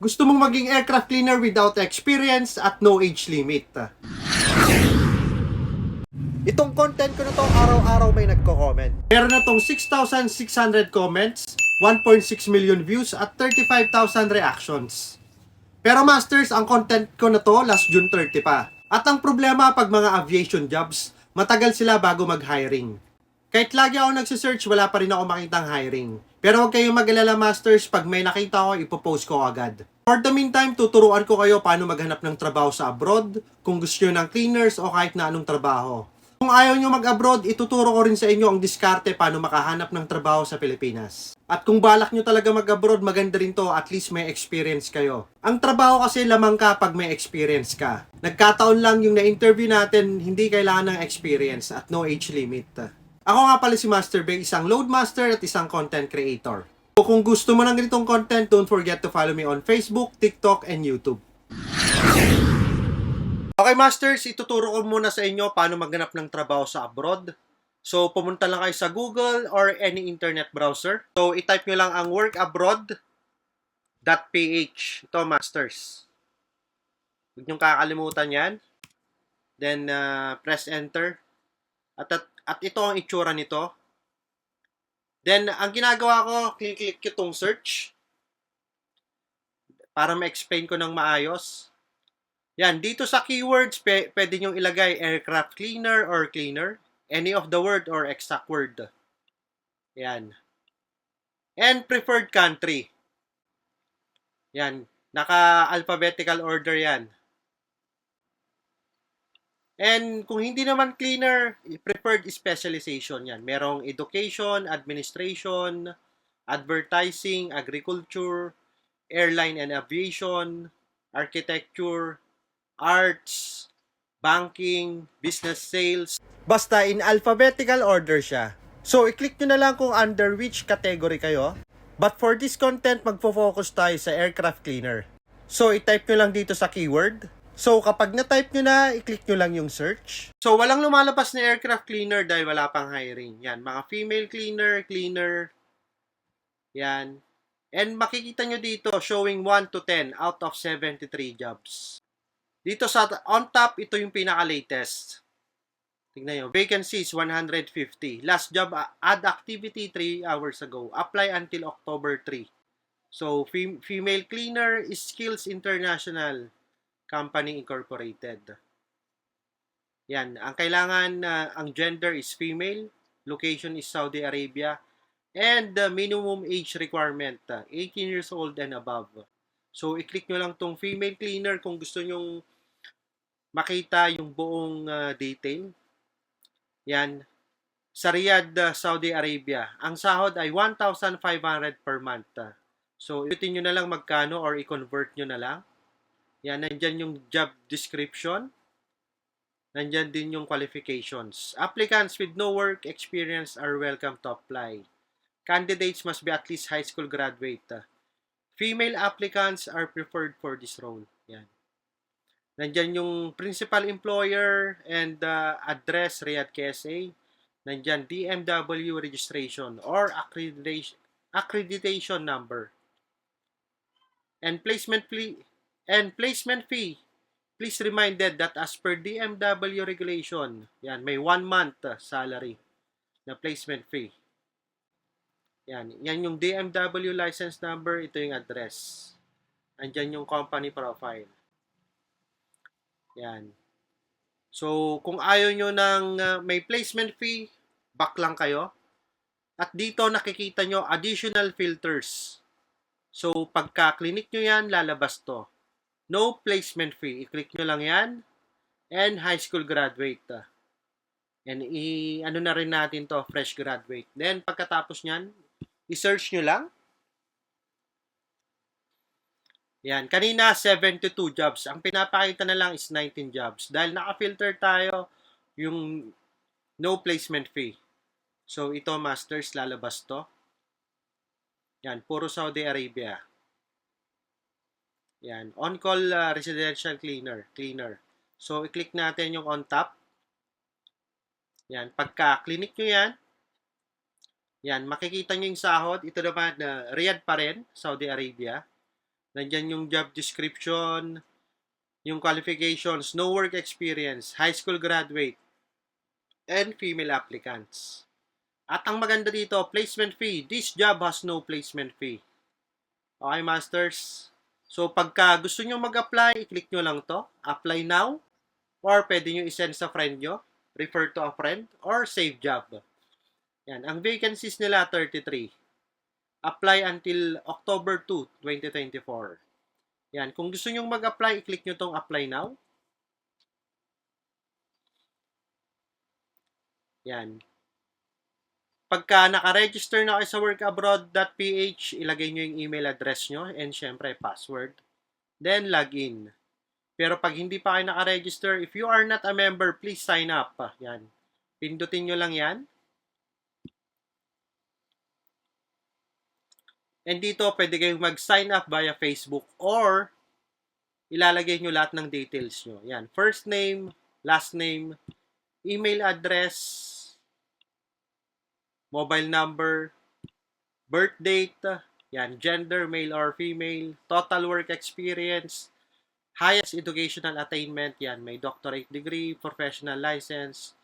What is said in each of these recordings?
Gusto mong maging aircraft cleaner without experience at no age limit. Itong content ko na to, araw-araw may nagko-comment. Meron na tong 6,600 comments, 1.6 million views, at 35,000 reactions. Pero masters, ang content ko na to last June 30 pa. At ang problema pag mga aviation jobs, matagal sila bago mag-hiring. Kahit lagi ako nagsisearch, wala pa rin ako makitang hiring. Pero huwag kayong mag-alala masters, pag may nakita ko, ipopost ko agad. For the meantime, tuturuan ko kayo paano maghanap ng trabaho sa abroad, kung gusto nyo ng cleaners o kahit na anong trabaho. Kung ayaw nyo mag-abroad, ituturo ko rin sa inyo ang diskarte paano makahanap ng trabaho sa Pilipinas. At kung balak nyo talaga mag-abroad, maganda rin to, at least may experience kayo. Ang trabaho kasi lamang ka pag may experience ka. Nagkataon lang yung na-interview natin, hindi kailangan ng experience at no age limit. Ako nga pala si Master Bay, isang loadmaster at isang content creator. So kung gusto mo ng ganitong content, don't forget to follow me on Facebook, TikTok, and YouTube. Okay, Masters, ituturo ko muna sa inyo paano maghanap ng trabaho sa abroad. So, pumunta lang kayo sa Google or any internet browser. So, itype nyo lang ang workabroad.ph. Ito, Masters. Huwag nyo kakalimutan yan. Then, uh, press enter. At, at, at ito ang itsura nito. Then, ang ginagawa ko, click-click itong search. Para ma-explain ko ng maayos. Yan, dito sa keywords, pe- pwede nyo ilagay aircraft cleaner or cleaner. Any of the word or exact word. Yan. And preferred country. Yan. Naka-alphabetical order yan. And kung hindi naman cleaner, preferred specialization yan. Merong education, administration, advertising, agriculture, airline and aviation, architecture, arts, banking, business sales. Basta in alphabetical order siya. So, i-click nyo na lang kung under which category kayo. But for this content, magfo-focus tayo sa aircraft cleaner. So, i-type nyo lang dito sa keyword. So, kapag na-type nyo na, i-click nyo lang yung search. So, walang lumalabas na aircraft cleaner dahil wala pang hiring. Yan, mga female cleaner, cleaner. Yan. And makikita nyo dito, showing 1 to 10 out of 73 jobs. Dito sa on top, ito yung pinaka-latest. Tingnan nyo. Vacancies, 150. Last job, add activity 3 hours ago. Apply until October 3. So, fem- female cleaner, Skills International Company Incorporated. Yan. Ang kailangan, uh, ang gender is female. Location is Saudi Arabia. And the minimum age requirement, uh, 18 years old and above. So, i-click nyo lang tong female cleaner kung gusto nyong makita yung buong uh, detail. Yan. Sa Riyadh, uh, Saudi Arabia, ang sahod ay 1,500 per month. uh. So, itutin nyo na lang magkano or i-convert nyo na lang. Yan, nandyan yung job description. Nandyan din yung qualifications. Applicants with no work experience are welcome to apply. Candidates must be at least high school graduate. Female applicants are preferred for this role. Yan. Nandyan yung principal employer and uh, address Riyadh KSA. Nandyan DMW registration or accreditation, accreditation number. And placement fee and placement fee. Please reminded that as per DMW regulation, yan, may one month uh, salary na placement fee. Yan, yan yung DMW license number, ito yung address. Andyan yung company profile. Yan. So, kung ayaw nyo ng uh, may placement fee, back lang kayo. At dito nakikita nyo additional filters. So, pagka-clinic nyo yan, lalabas to. No placement fee. I-click nyo lang yan. And high school graduate. And i ano na rin natin to, fresh graduate. Then, pagkatapos nyan, i-search nyo lang. Yan. Kanina, 72 jobs. Ang pinapakita na lang is 19 jobs. Dahil naka-filter tayo yung no placement fee. So, ito, masters, lalabas to. Yan. Puro Saudi Arabia. Yan. On-call uh, residential cleaner. Cleaner. So, i-click natin yung on top. Yan. Pagka-clinic nyo yan, yan, makikita nyo yung sahod. Ito naman, na uh, Riyadh pa rin, Saudi Arabia. Nandyan yung job description, yung qualifications, no work experience, high school graduate, and female applicants. At ang maganda dito, placement fee. This job has no placement fee. Okay, masters? So, pagka gusto nyo mag-apply, i-click nyo lang to. Apply now. Or pwede nyo i-send sa friend nyo. Refer to a friend. Or save job. Yan. Ang vacancies nila, 33. Apply until October 2, 2024. Yan. Kung gusto nyo mag-apply, i-click nyo tong apply now. Yan. Pagka naka-register na kayo sa workabroad.ph, ilagay nyo yung email address nyo and syempre password. Then, login. Pero pag hindi pa kayo naka-register, if you are not a member, please sign up. Yan. Pindutin nyo lang yan. And dito, pwede kayong mag-sign up via Facebook or ilalagay nyo lahat ng details nyo. Yan. First name, last name, email address, mobile number, birth date, yan, gender, male or female, total work experience, highest educational attainment, yan, may doctorate degree, professional license,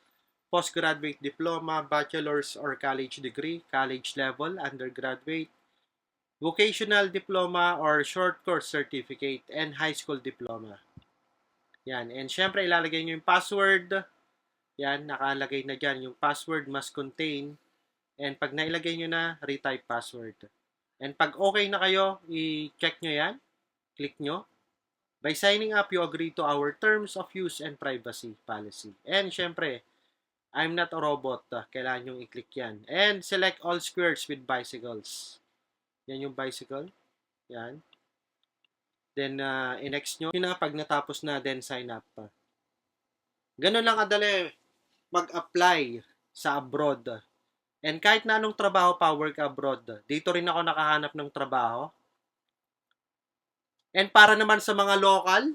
postgraduate diploma, bachelor's or college degree, college level, undergraduate, vocational diploma or short course certificate, and high school diploma. Yan, and syempre ilalagay nyo yung password, yan, nakalagay na dyan, yung password must contain And pag nailagay nyo na, retype password. And pag okay na kayo, i-check nyo yan. Click nyo. By signing up, you agree to our terms of use and privacy policy. And syempre, I'm not a robot. Kailangan nyo i-click yan. And select all squares with bicycles. Yan yung bicycle. Yan. Then, uh, i-next nyo. Yun na, pag natapos na, then sign up. Ganun lang kadali mag-apply sa abroad And kahit na anong trabaho pa work abroad, dito rin ako nakahanap ng trabaho. And para naman sa mga local,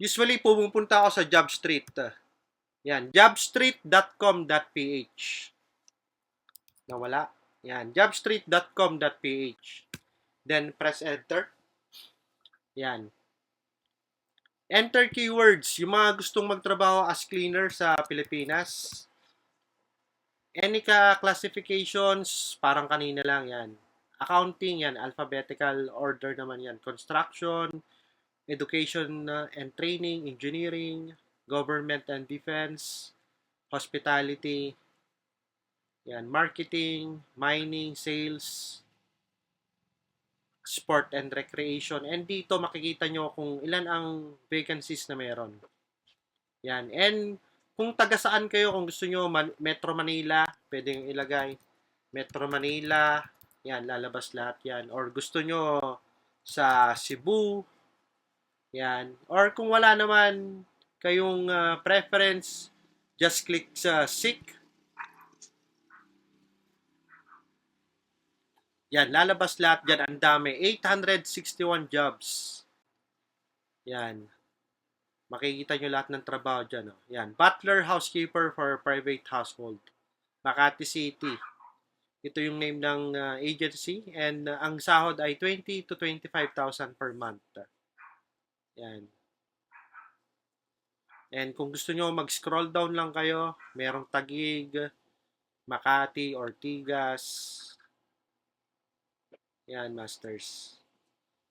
usually pumupunta ako sa Jobstreet. Yan, jobstreet.com.ph. Nawala. Yan, jobstreet.com.ph. Then press enter. Yan. Enter keywords, yung mga gustong magtrabaho as cleaner sa Pilipinas any ka classifications, parang kanina lang yan. Accounting yan, alphabetical order naman yan. Construction, education and training, engineering, government and defense, hospitality, yan, marketing, mining, sales, sport and recreation. And dito makikita nyo kung ilan ang vacancies na meron. Yan. And kung taga saan kayo, kung gusto nyo Man- Metro Manila, pwede yung ilagay. Metro Manila, yan, lalabas lahat yan. Or gusto nyo sa Cebu, yan. Or kung wala naman kayong uh, preference, just click sa SIC. Yan, lalabas lahat dyan. Ang dami. 861 jobs. Yan. Makikita nyo lahat ng trabaho dyan. Oh. Yan. Butler Housekeeper for Private Household. Makati City. Ito yung name ng uh, agency. And uh, ang sahod ay 20 to 25,000 per month. Yan. And kung gusto nyo mag-scroll down lang kayo, merong Tagig, Makati, Ortigas. Yan, masters.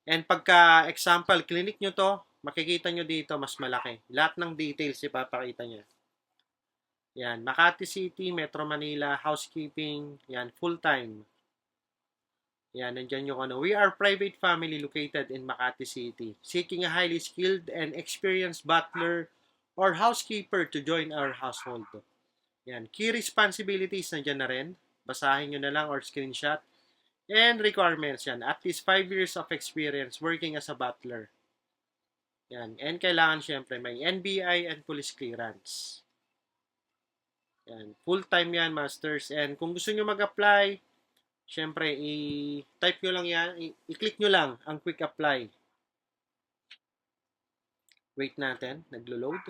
And pagka example, clinic nyo to, makikita nyo dito mas malaki. Lahat ng details ipapakita niya. Yan, Makati City, Metro Manila, housekeeping, yan, full-time. Yan, nandyan yung ano. We are private family located in Makati City, seeking a highly skilled and experienced butler or housekeeper to join our household. Yan, key responsibilities nandyan na rin. Basahin nyo na lang or screenshot. And requirements yan, at least 5 years of experience working as a butler. Yan. And kailangan syempre may NBI and police clearance. Yan. Full-time yan, masters. And kung gusto nyo mag-apply, syempre, i-type nyo lang yan. I-click nyo lang ang quick apply. Wait natin. Naglo-load.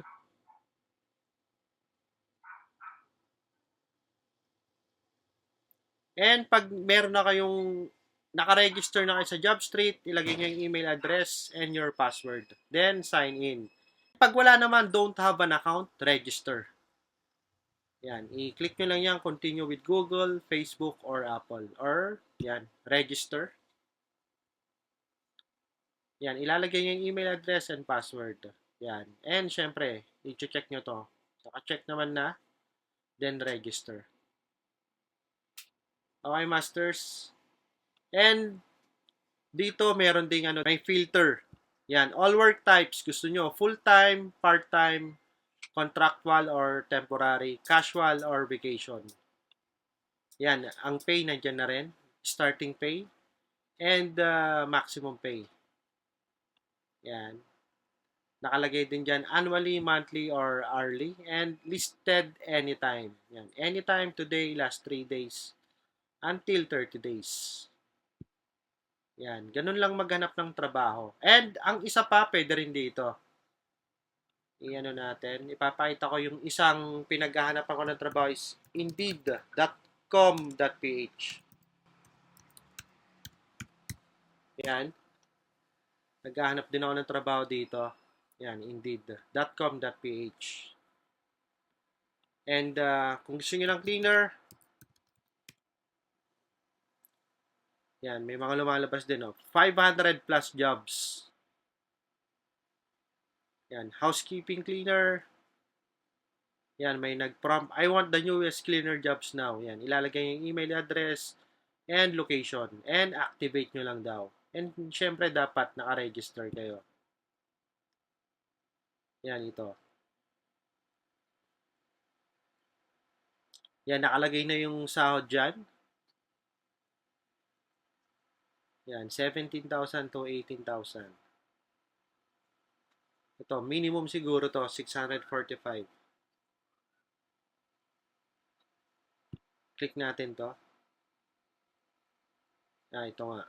And pag meron na kayong nakaregister na kayo sa JobStreet, ilagay nyo yung email address and your password. Then, sign in. Pag wala naman, don't have an account, register. Yan, i-click nyo lang yan, continue with Google, Facebook, or Apple. Or, yan, register. Yan, ilalagay nyo yung email address and password. Yan. And, syempre, i-check nyo to. Naka-check naman na. Then, register. Okay, masters. And, dito, meron ding ano, may filter. Yan, all work types. Gusto nyo, full-time, part-time, contractual or temporary, casual or vacation. Yan, ang pay nandiyan na rin, starting pay, and uh, maximum pay. Yan. Nakalagay din dyan annually, monthly, or hourly, and listed anytime. Yan. Anytime today, last 3 days, until 30 days. Yan. Ganun lang maghanap ng trabaho. And ang isa pa, pwede rin dito i-ano natin, ipapakita ko yung isang pinaghahanapan ko ng trabaho is indeed.com.ph. Yan. Naghahanap din ako ng trabaho dito. Yan, indeed.com.ph. And uh, kung gusto nyo ng cleaner, yan, may mga lumalabas din. Oh. 500 plus jobs. Yan, housekeeping cleaner. Yan, may nag-prompt, I want the newest cleaner jobs now. Yan, ilalagay yung email address and location. And activate nyo lang daw. And syempre, dapat naka-register kayo. Yan, ito. Yan, nakalagay na yung sahod dyan. Yan, 17,000 to 18,000. Ito, minimum siguro to, 645. Click natin to. Ah, ito nga.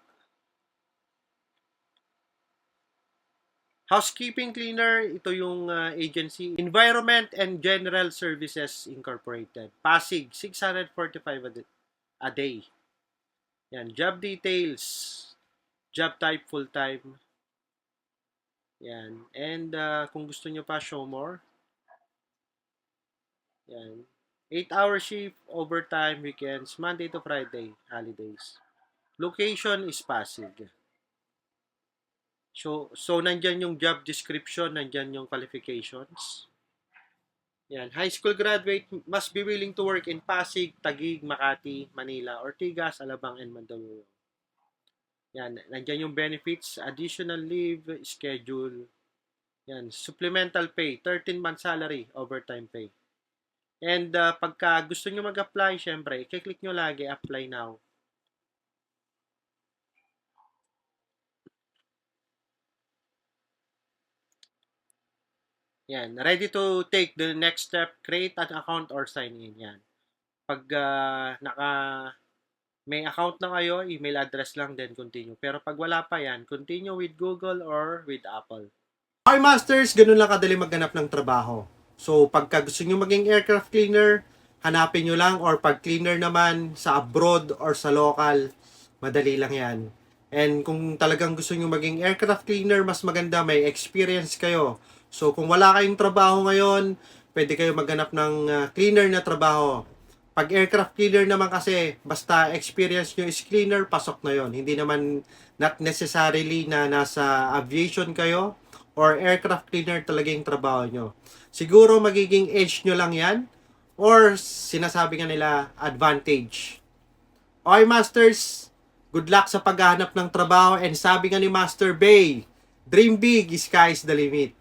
Housekeeping cleaner, ito yung uh, agency. Environment and General Services Incorporated. Pasig, 645 a, day. Yan, job details. Job type full-time. Yan. And uh, kung gusto nyo pa, show more. Yan. 8-hour shift, overtime, weekends, Monday to Friday, holidays. Location is Pasig. So, so nandyan yung job description, nandyan yung qualifications. Yan. High school graduate must be willing to work in Pasig, Taguig, Makati, Manila, Ortigas, Alabang, and Mandaluyong. Yan. Nandyan yung benefits, additional leave, schedule. Yan. Supplemental pay, 13 month salary, overtime pay. And uh, pagka gusto nyo mag-apply, syempre, i-click nyo lagi, apply now. Yan, ready to take the next step, create an account or sign in. Yan. Pag uh, naka may account na kayo, email address lang, then continue. Pero pag wala pa yan, continue with Google or with Apple. Okay, masters, ganun lang kadali maghanap ng trabaho. So, pagka gusto nyo maging aircraft cleaner, hanapin nyo lang, or pag cleaner naman sa abroad or sa local, madali lang yan. And kung talagang gusto nyo maging aircraft cleaner, mas maganda, may experience kayo. So, kung wala kayong trabaho ngayon, pwede kayo maghanap ng uh, cleaner na trabaho. Pag aircraft cleaner naman kasi, basta experience nyo is cleaner, pasok na yon Hindi naman not necessarily na nasa aviation kayo or aircraft cleaner talaga yung trabaho nyo. Siguro magiging edge nyo lang yan or sinasabi nga nila advantage. Okay, Masters, good luck sa paghahanap ng trabaho and sabi nga ni Master Bay, dream big, sky is the limit.